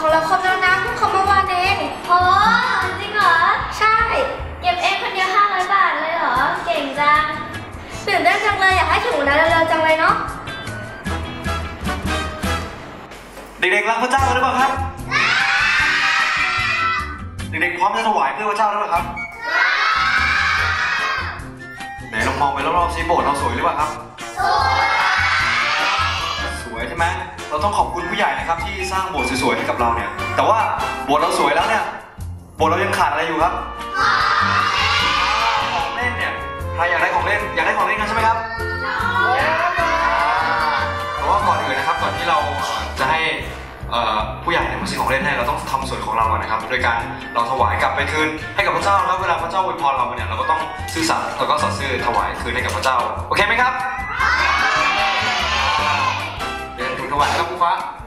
ดอกของเราครบแล้วนะเพิ่งครบเมื่อวานเองโอ้จริงเหรอ ใช่ เก็บเองคนเดียว500 บาทเลยเหรอ เก่งจังตื่นเต้นจังเลยอยากให้ถึงวันนั้นเร็วๆจังเลยเนาะ เด็กๆรักพระเจ้าหรือเปล่าครับ เด็กๆพร้อมจะถวายเพื่อพระเจ้าหรือเปล่าครับไหนลองมองไปรอบๆซิโบสถ์เราสวยหรือเปล่าครับ สวยใช่ไหม เราต้องขอบคุณผู้ใหญ่นะครับที่สร้างโบสถ์สวยๆให้กับเราเนี่ย แต่ว่าโบสถ์เราสวยแล้วเนี่ย โบสถ์เรายังขาดอะไรอยู่ครับ ของเล่นเนี่ย ใครอยากได้ของเล่น อยากได้ของเล่นกันใช่ไหมครับแต่ว่าก่อนอื่นนะครับ ก่อนที่เราจะให้ผู้ใหญ่เนี่ยมาซื้อของเล่นให้เราต้องทำส่วนของเราก่อนนะครับ โดยการเราถวายกลับไปคืนให้กับพระเจ้าแล้วเวลาพระเจ้าอวยพรเราเนี่ยเราก็ต้องซื่อสัตย์แล้วก็สัตย์ซื่อถวายคืนให้กับพระเจ้า โอเคไหมครับ เดินถึ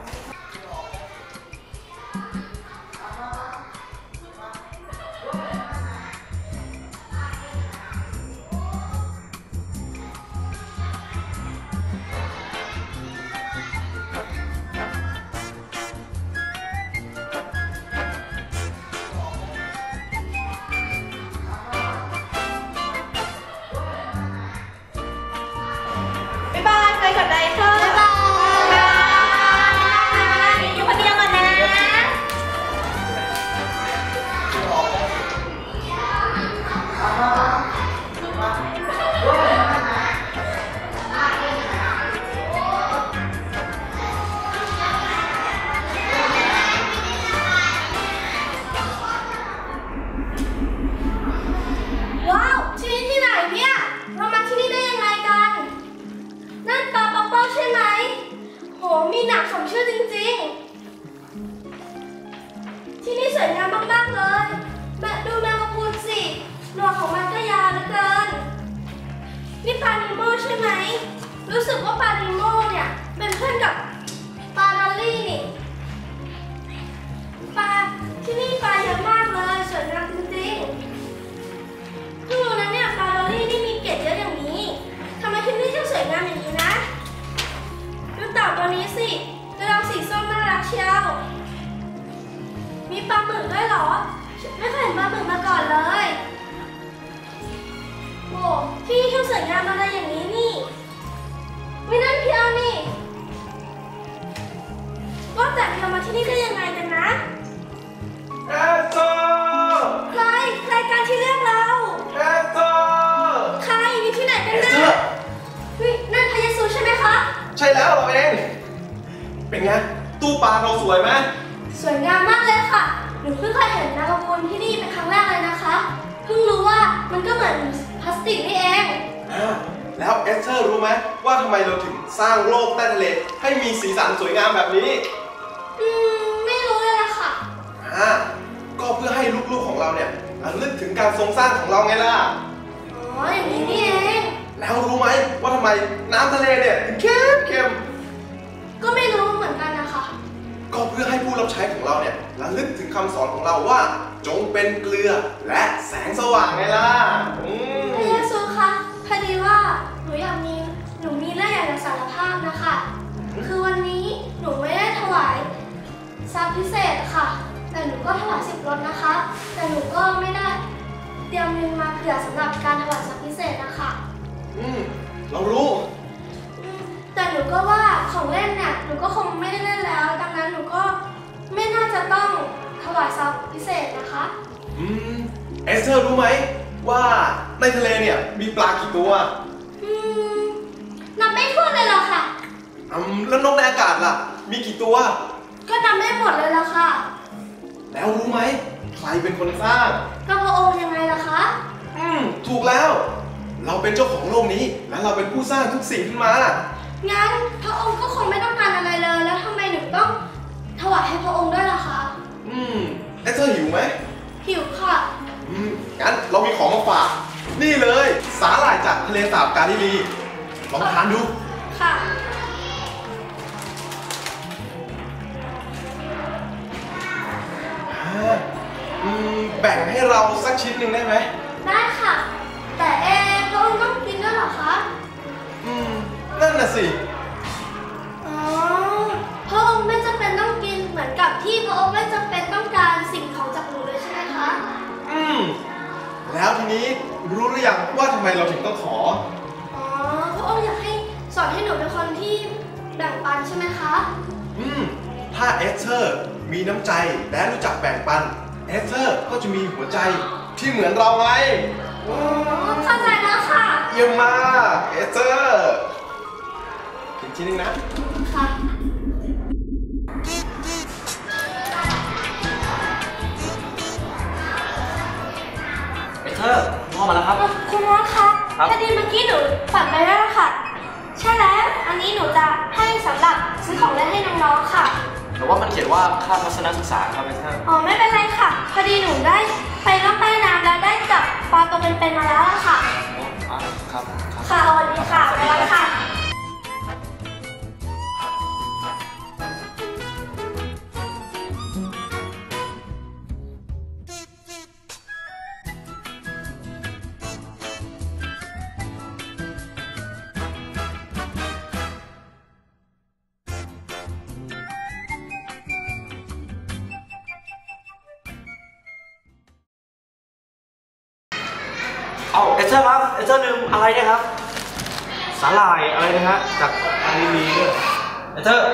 สมชื่อจริงๆ ที่นี่สวยงามมากๆเลยแม่ดูแมงกะพรุนสิ หนวดของมันก็ยาวเหลือเกิน นี่ปลานิโมใช่ไหม รู้สึกว่าปลานิโมเนี่ยเป็นเพื่อนกับปลาดอลลี่นี่ปลาที่นี่ปลาเยอะมากเลยสวยงามจริงๆเพิ่งรู้นะเนี่ยปลาดอลลี่นี่มีเกล็ดเยอะอย่างนี้ทำไมที่นี่ถึงสวยงามอย่างนี้นะ ดูเต่าตัวนี้สิ ชียว มีปลาหมึกด้วยเหรอ ไม่เคยเห็นปลาหมึกมาก่อนเลยโอ้ที่นี่ถึงสวยงามอะไรอย่างนี้นี่วินั่นเพียวนี่ว่าแต่เพียวมาที่นี่ได้ยังไงกันนะ เอสโซใครใครการที่เรียกเรา เอสโซใครอยู่ที่ไหนกันเอสนะเตอร์เฮ้ยนั่นพระเยซูใช่ไหมคะ ใช่แล้วเราเอง เป็นไง ตู้ปลาเราสวยไหมสวยงามมากเลยค่ะ หนูเพิ่งเคยเห็นนางกระพุนที่นี่เป็นครั้งแรกเลยนะคะ เพิ่งรู้ว่ามันก็เหมือนพลาสติกนี่เอง อ่าแล้วเอสเตอร์รู้ไหมว่าทำไมเราถึงสร้างโลกใต้ทะเลให้มีสีสันสวยงามแบบนี้ อืม ไม่รู้เลยล่ะค่ะ อ่าก็เพื่อให้ลูกๆของเราเนี่ยระลึกถึงการทรงสร้างของเราไงล่ะ อ๋อ อย่างนี้นี่เอง แล้วรู้ไหมว่าทำไมน้ำทะเลเนี่ยถึงเค็มเค็มก็ไม่รู้ เพื่อให้ผู้รับใช้ของเราเนี่ยระลึกถึงคำสอนของเราว่า จงเป็นเกลือและแสงสว่างไงล่ะอืมพระเยซูคะพอดีว่าหนูอยากมีหนูมีเรื่องอยากจะสารภาพนะคะ คือวันนี้หนูไม่ได้ถวายทรัพย์พิเศษค่ะ แต่หนูก็ถวายสิบรถนะคะ แต่หนูก็ไม่ได้เตรียมเงินมาเผื่อสำหรับการถวายทรัพย์พิเศษนะคะอืมเรารู้อืมแต่หนูก็ว่าของเล่นเนี่ยหนูก็คงไม่ได้เล่นแล้ว ดังนั้นหนูก็ ไม่น่าจะต้องถวายทรัพย์พิเศษนะคะ อืม เอสเธอร์รู้ไหม ว่าในทะเลเนี่ยมีปลากี่ตัวอืมนับไม่ถ้วนเลยเหรอค่ะ อืมแล้วนกในอากาศล่ะ มีกี่ตัว ก็นับไม่หมดเลยละค่ะแล้วรู้ไหม ใครเป็นคนสร้าง ก็พระองค์ยังไงล่ะคะ อืม ถูกแล้ว เราเป็นเจ้าของโลกนี้ และเราเป็นผู้สร้างทุกสิ่งขึ้นมา งั้นพระองค์ก็คงไม่ต้องการอะไรเลย แล้วทำไมหนูต้อง ถวายให้พระองค์ด้วยล่ะคะอืมเอสเธอร์หิวไหมหิวค่ะ อืมงั้นเรามีของมาฝาก นี่เลย สาหร่ายจากทะเลสาบกาลิลีลองทานดู ค่ะอ่าอืม แบ่งให้เราสักชิ้นหนึ่งได้ไหม ได้ค่ะ แต่เอะพระองค์ต้องกินด้วยเหรอคะ อืม นั่นน่ะสิ กับที่พระอ๊คไม่จำเป็นต้องการสิ่งของจากหนูเลยใช่ไหมคะ อืม แล้วทีนี้รู้หรือยังว่าทำไมเราถึงต้องขอ อ๋อ พระอ๊คอยากให้สอนให้หนูเป็นคนที่แบ่งปันใช่ไหมคะ อืม ถ้าเอสเธอร์มีน้ำใจและรู้จักแบ่งปัน เอสเธอร์ก็จะมีหัวใจที่เหมือนเราไงอ๋อ เข้าใจแล้วค่ะ เยี่ยมมาก เอสเธอร์กิงทีนหนึงนะ ค่ะ นให้น้องๆค่ะ แต่ว่ามันเขียนว่าค่าทัศนศึกษาครับเอเธอร์อ๋อไม่เป็นไรค่ะ พอดีหนูได้ไปล่องใต้น้ำแล้วได้จับปลาตัวเป็นๆมาแล้วล่ะค่ะ อ๋อครับ ค่ะสวัสดีค่ะไปแล้วค่ะ เอเธอร์ครับเอเซอร์ลืมอะไรเนี่ยครับ สาหร่ายอะไรนะฮะจากอานิมีด้วยเอเธอร์